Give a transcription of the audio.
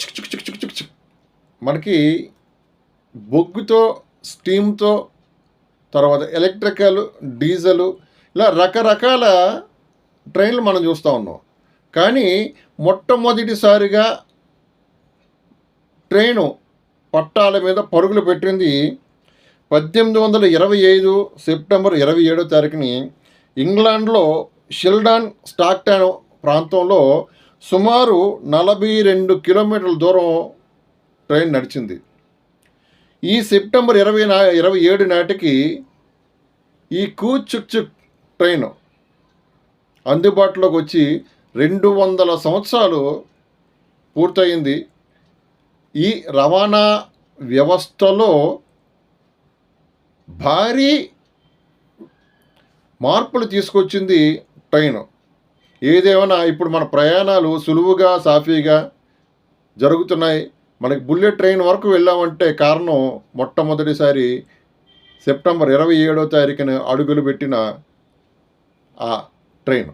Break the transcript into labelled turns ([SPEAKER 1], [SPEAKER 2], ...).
[SPEAKER 1] చిక్ చిక్ చిక్ చిక్ చిక్ చిక్. మనకి బొగ్గుతో స్టీమ్తో తర్వాత electrical diesel ఇలా రకరకాల ట్రైన్లు మనం చూస్తూ ఉన్నాం. కానీ మొట్టమొదటిసారిగా ట్రైను పట్టాల మీద పరుగులు పెట్టింది పద్దెనిమిది వందల ఇరవై ఐదు సెప్టెంబర్ ఇరవై ఏడో తారీఖుని ఇంగ్లాండ్లో షిల్డాన్ స్టాక్టాన్ ప్రాంతంలో సుమారు నలభై రెండు కిలోమీటర్ల దూరం ట్రైన్ నడిచింది. ఈ సెప్టెంబర్ ఇరవై నా ఇరవై ఏడు నాటికి ఈ కూచుక్చుక్ ట్రైన్ అందుబాటులోకి వచ్చి రెండు వందల సంవత్సరాలు పూర్తయింది. ఈ రవాణా వ్యవస్థలో భారీ మార్పులు తీసుకొచ్చింది ట్రైన్. ఏదేమైనా ఇప్పుడు మన ప్రయాణాలు సులువుగా సాఫీగా జరుగుతున్నాయి. మనకి బుల్లెట్ ట్రైన్ వరకు వెళ్ళామంటే కారణం మొట్టమొదటిసారి సెప్టెంబర్ ఇరవై ఏడో తారీఖున అడుగులు పెట్టిన ఆ ట్రైన్.